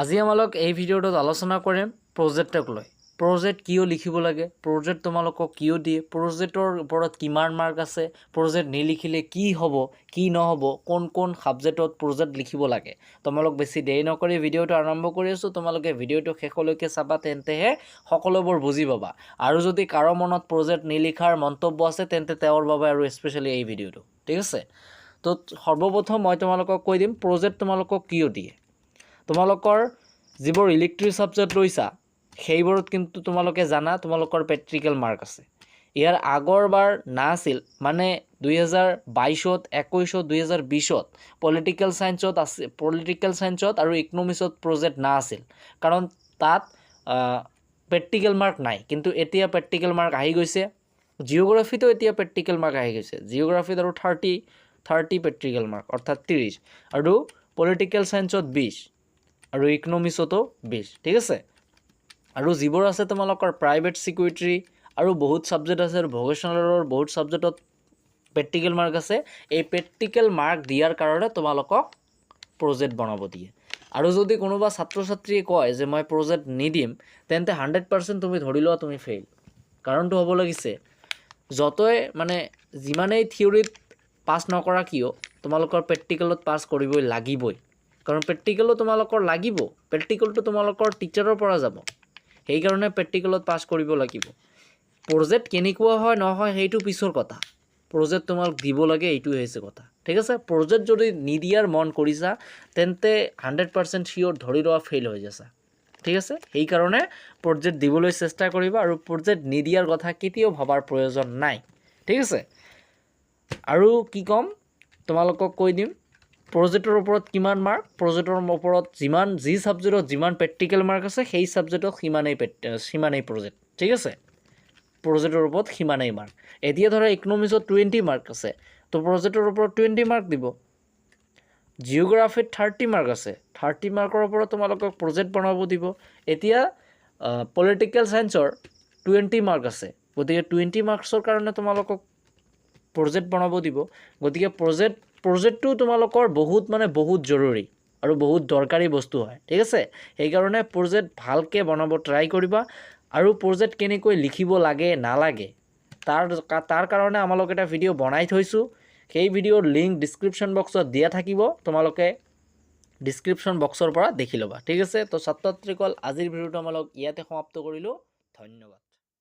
আজি আমালোক এই ভিডিঅ'টোত আলোচনা কৰিম প্ৰজেক্টক লৈ। প্ৰজেক্ট কিয় লিখিব লাগে, প্ৰজেক্ট তোমালোকক কিয় দিয়ে, প্ৰজেক্টৰ ওপৰত কিমান মাৰ্ক আছে, প্ৰজেক্ট নিলিখিলে কি হ'ব, কি নহ'ব, কোন কোন ছাবজেক্টত প্ৰজেক্ট লিখিব লাগে। তোমালোক বেছি দেৰি নকৰি ভিডিঅ'টো আৰম্ভ কৰি আছোঁ, তোমালোকে ভিডিঅ'টো শেষলৈকে চাবা, তেন্তেহে সকলোবোৰ বুজি পাবা। আৰু যদি কাৰো মনত প্ৰজেক্ট নিলিখাৰ মন্তব্য আছে, তেন্তে তেওঁৰ বাবে আৰু স্পেচিয়েলি এই ভিডিঅ'টো। ঠিক আছে? তো সৰ্বপ্ৰথম মই তোমালোকক কৈ দিম, প্ৰজেক্ট তোমালোকক কিয় দিয়ে? তোমালোকৰ যিবোৰ ইলেক্ট্ৰিক ছাবজেক্ট লৈছা, সেইবোৰত কিন্তু তোমালোকে জানা, তোমালোকৰ প্ৰেক্টিকেল মাৰ্ক আছে। ইয়াৰ আগৰবাৰ নাছিল মানে দুহেজাৰ বাইছত একৈছত দুহেজাৰ বিছত পলিটিকেল ছায়েন্সত আছে পলিটিকেল ছায়েন্সত আৰু ইকনমিক্সত প্ৰজেক্ট নাছিল কাৰণ তাত প্ৰেক্টিকেল মাৰ্ক নাই, কিন্তু এতিয়া প্ৰেক্টিকেল মাৰ্ক আহি গৈছে। জিঅ'গ্ৰাফীতো এতিয়া প্ৰেক্টিকেল মাৰ্ক আহি গৈছে। জিঅ'গ্ৰাফীত আৰু থাৰ্টি থাৰ্টি প্ৰেক্টিকেল মাৰ্ক অৰ্থাৎ ত্ৰিছ আৰু পলিটিকেল ছায়েন্সত বিছ আৰু ইকনমিক্সতো বিছ ঠিক আছে? আৰু যিবোৰ আছে তোমালোকৰ প্ৰাইভেট ছিকিউৰিটি আৰু বহুত ছাবজেক্ট আছে ভকেশ্যনেলৰ বহুত ছাবজেক্টত প্ৰেক্টিকেল মাৰ্ক আছে, এই প্ৰেক্টিকেল মাৰ্ক দিয়াৰ কাৰণে তোমালোকক প্ৰজেক্ট বনাব দিয়ে। আৰু যদি কোনোবা ছাত্ৰ ছাত্ৰীয়ে কয় যে মই প্ৰজেক্ট নিদিম, তেন্তে হাণ্ড্ৰেড পাৰ্চেণ্ট তুমি ধৰি লোৱা তুমি ফেইল কাৰণটো হ'ব লাগিছে যতই মানে যিমানেই থিয়ৰিত পাছ নকৰা কিয়, তোমালোকৰ প্ৰেক্টিকেলত পাছ কৰিবই লাগিবই। কাৰণ প্ৰেক্টিকেলো তোমালোকৰ লাগিব প্ৰেক্টিকেলটো তোমালোকৰ টিচাৰৰ পৰা যাব। সেইকাৰণে প্ৰেক্টিকেলত পাছ কৰিব লাগিব। প্ৰজেক্ট কেনেকুৱা হয়, নহয়, সেইটো পিছৰ কথা। প্ৰজেক্ট তোমাক দিব লাগে, এইটোৱে হৈছে কথা। ঠিক আছে? প্ৰজেক্ট যদি নিদিয়াৰ মন কৰিছা, তেন্তে হাণ্ড্ৰেড পাৰ্চেণ্ট চিয়'ৰ ধৰি লোৱা ফেইল হৈ যাছা। ঠিক আছে? সেইকাৰণে প্ৰজেক্ট দিবলৈ চেষ্টা কৰিবা আৰু প্ৰজেক্ট নিদিয়াৰ কথা কেতিয়াও ভবাৰ প্ৰয়োজন নাই। ঠিক আছে? আৰু কি ক'ম? তোমালোকক কৈ দিম। প্ৰজেক্টৰ ওপৰত কিমান মাৰ্ক প্ৰজেক্টৰ ওপৰত যিমান, যি ছাবজেক্টত যিমান প্ৰেক্টিকেল মাৰ্ক আছে, সেই ছাবজেক্টত সিমানেই সিমানেই প্ৰজেক্ট ঠিক আছে? প্ৰজেক্টৰ ওপৰত সিমানেই মাৰ্ক এতিয়া ধৰা ইকনমিক্সত টুৱেণ্টি মাৰ্ক আছে, তো প্ৰজেক্টৰ ওপৰত টুৱেণ্টি মাৰ্ক দিব। জিঅ'গ্ৰাফীত থাৰ্টি মাৰ্ক আছে থাৰ্টি মাৰ্কৰ ওপৰত তোমালোকক প্ৰজেক্ট বনাব দিব। এতিয়া পলিটিকেল ছায়েন্সৰ টুৱেণ্টি মাৰ্ক আছে, গতিকে টুৱেণ্টি মাৰ্কছৰ কাৰণে তোমালোকক প্ৰজেক্ট বনাব দিব। গতিকে প্ৰজেক্ট প্ৰজেক্টটো তোমালোকৰ বহুত মানে বহুত জৰুৰী আৰু বহুত দৰকাৰী বস্তু হয়, ঠিক আছে? সেইকাৰণে প্ৰজেক্ট ভালকৈ বনাব ট্ৰাই কৰিবা আৰু প্ৰজেক্ট কেনেকৈ লিখিব লাগে, নালাগে, তাৰ তাৰ কাৰণে আমালোক এটা ভিডিঅ' বনাই থৈছোঁ। সেই ভিডিঅ'ৰ লিংক ডিছক্ৰিপশ্যন বক্সত দিয়া থাকিব, তোমালোকে ডিছক্ৰিপশ্যন বক্সৰ পৰা দেখি ল'বা, ঠিক আছে? তো ছাত্ৰ ছাত্ৰীসকল আজিৰ ভিডিঅ'টো আমালোক ইয়াতে সমাপ্ত কৰিলোঁ, ধন্যবাদ।